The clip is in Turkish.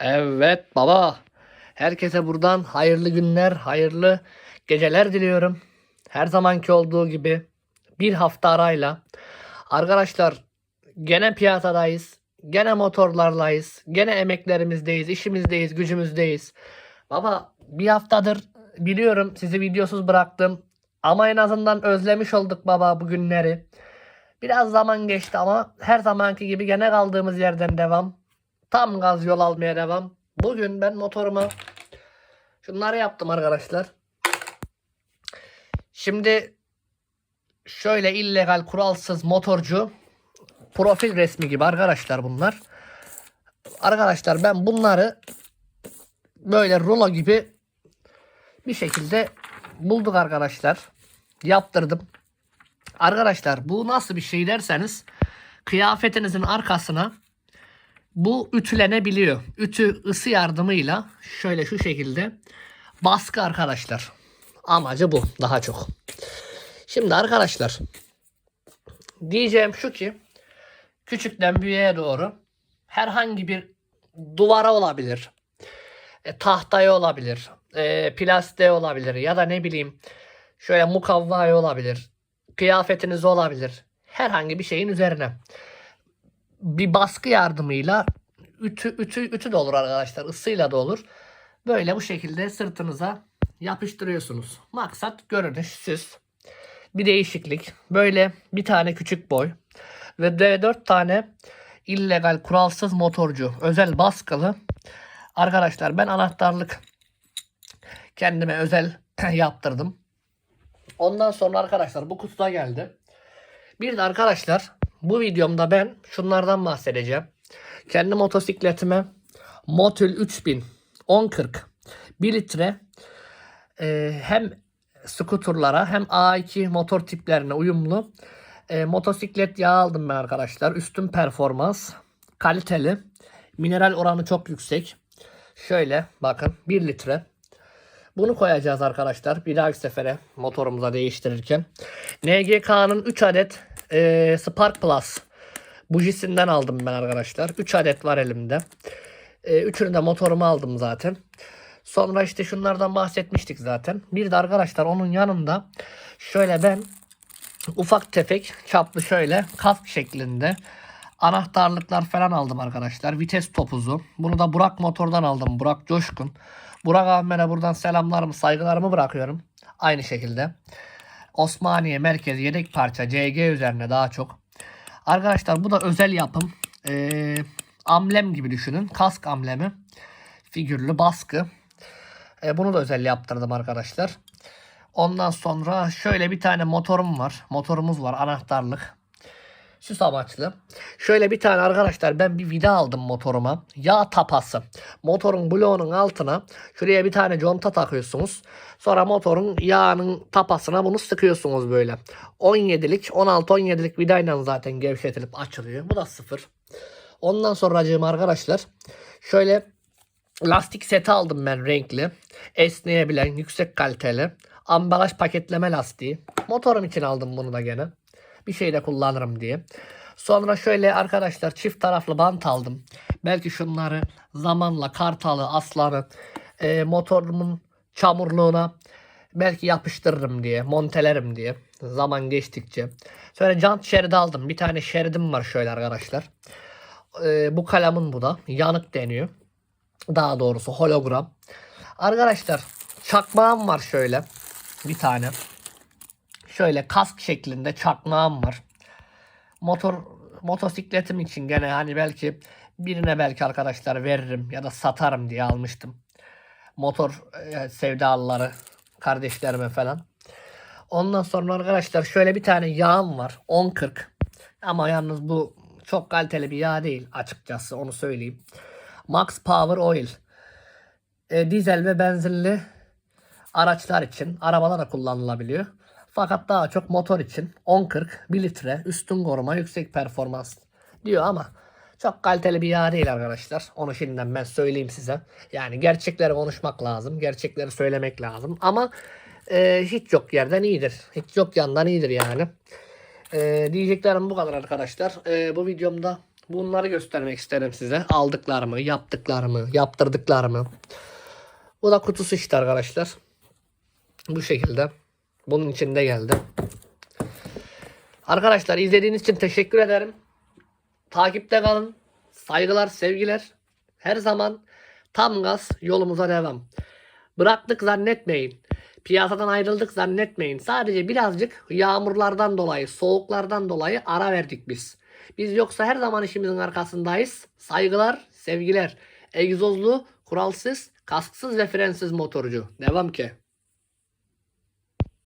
Evet baba. Herkese buradan hayırlı günler, hayırlı geceler diliyorum. Her zamanki olduğu gibi bir hafta arayla. Arkadaşlar gene piyasadayız. Gene motorlarlayız. Gene emeklerimizdeyiz, işimizdeyiz, gücümüzdeyiz. Baba bir haftadır biliyorum sizi videosuz bıraktım. Ama en azından özlemiş olduk baba bu günleri. Biraz zaman geçti ama her zamanki gibi gene kaldığımız yerden devam. Tam gaz yol almaya devam. Bugün ben motoruma şunları yaptım arkadaşlar. Şimdi şöyle illegal kuralsız motorcu profil resmi gibi arkadaşlar bunlar. Arkadaşlar ben bunları böyle rulo gibi bir şekilde bulduk arkadaşlar. Yaptırdım. Arkadaşlar bu nasıl bir şey derseniz kıyafetinizin arkasına bu ütülenebiliyor. Ütü ısı yardımıyla şöyle şu şekilde baskı arkadaşlar. Amacı bu daha çok. Şimdi arkadaşlar diyeceğim şu ki küçükten büyüğe doğru herhangi bir duvara olabilir. E, tahtaya olabilir. E, plastiğe olabilir ya da ne bileyim şöyle mukavvaya olabilir. Kıyafetiniz olabilir. Herhangi bir şeyin üzerine bir baskı yardımıyla ütü ütü ütü de olur arkadaşlar. ısıyla da olur. Böyle bu şekilde sırtınıza yapıştırıyorsunuz. Maksat görünüş, süs. Bir değişiklik. Böyle bir tane küçük boy ve de 4 tane illegal kuralsız motorcu özel baskılı. Arkadaşlar ben anahtarlık kendime özel yaptırdım. Ondan sonra arkadaşlar bu kutuda geldi. Bir de arkadaşlar bu videomda ben şunlardan bahsedeceğim. Kendi motosikletime Motul 3000 1040 1 litre e, hem skuturlara hem A2 motor tiplerine uyumlu e, motosiklet yağı aldım ben arkadaşlar. Üstün performans, kaliteli, mineral oranı çok yüksek. Şöyle bakın 1 litre. Bunu koyacağız arkadaşlar bir dahaki sefere motorumuza değiştirirken. NGK'nın 3 adet e, Spark Plus bujisinden aldım ben arkadaşlar. 3 adet var elimde. E, üçünü de motoruma aldım zaten. Sonra işte şunlardan bahsetmiştik zaten. Bir de arkadaşlar onun yanında şöyle ben ufak tefek çaplı şöyle kask şeklinde anahtarlıklar falan aldım arkadaşlar. Vites topuzu. Bunu da Burak Motor'dan aldım. Burak Coşkun. Burak abime buradan selamlarımı, saygılarımı bırakıyorum. Aynı şekilde. Osmaniye merkez yedek parça CG üzerine daha çok. Arkadaşlar bu da özel yapım. Ee, amblem gibi düşünün. Kask amblemi. Figürlü baskı. Ee, bunu da özel yaptırdım arkadaşlar. Ondan sonra şöyle bir tane motorum var. Motorumuz var anahtarlık. Süs amaçlı. Şöyle bir tane arkadaşlar ben bir vida aldım motoruma. Yağ tapası. Motorun bloğunun altına şuraya bir tane conta takıyorsunuz. Sonra motorun yağının tapasına bunu sıkıyorsunuz böyle. 17'lik 16-17'lik vidayla zaten gevşetilip açılıyor. Bu da sıfır. Ondan sonra arkadaşlar şöyle lastik seti aldım ben renkli. Esneyebilen yüksek kaliteli. Ambalaj paketleme lastiği. Motorum için aldım bunu da gene bir şeyde kullanırım diye. Sonra şöyle arkadaşlar çift taraflı bant aldım. Belki şunları zamanla kartalı, aslanı, e, motorumun çamurluğuna belki yapıştırırım diye, montelerim diye zaman geçtikçe. Sonra jant şeridi aldım. Bir tane şeridim var şöyle arkadaşlar. E, bu kalemin bu da. Yanık deniyor. Daha doğrusu hologram. Arkadaşlar çakmağım var şöyle. Bir tane şöyle kask şeklinde çakmağım var. Motor motosikletim için gene hani belki birine belki arkadaşlar veririm ya da satarım diye almıştım. Motor e, sevdalıları kardeşlerime falan. Ondan sonra arkadaşlar şöyle bir tane yağım var. 10.40. Ama yalnız bu çok kaliteli bir yağ değil açıkçası onu söyleyeyim. Max Power Oil. E, dizel ve benzinli araçlar için arabalar da kullanılabiliyor. Fakat daha çok motor için 10.40 1 litre üstün koruma yüksek performans diyor ama çok kaliteli bir yağ değil arkadaşlar. Onu şimdiden ben söyleyeyim size. Yani gerçekleri konuşmak lazım. Gerçekleri söylemek lazım. Ama e, hiç yok yerden iyidir. Hiç yok yandan iyidir yani. E, diyeceklerim bu kadar arkadaşlar. E, bu videomda Bunları göstermek isterim size. Aldıklarımı, yaptıklarımı, yaptırdıklarımı. Bu da kutusu işte arkadaşlar. Bu şekilde. Bunun içinde geldi. Arkadaşlar izlediğiniz için teşekkür ederim. Takipte kalın. Saygılar, sevgiler. Her zaman tam gaz yolumuza devam. Bıraktık zannetmeyin. Piyasadan ayrıldık zannetmeyin. Sadece birazcık yağmurlardan dolayı, soğuklardan dolayı ara verdik biz. Biz yoksa her zaman işimizin arkasındayız. Saygılar, sevgiler. Egzozlu, kuralsız, kasksız ve frensiz motorcu. Devam ki.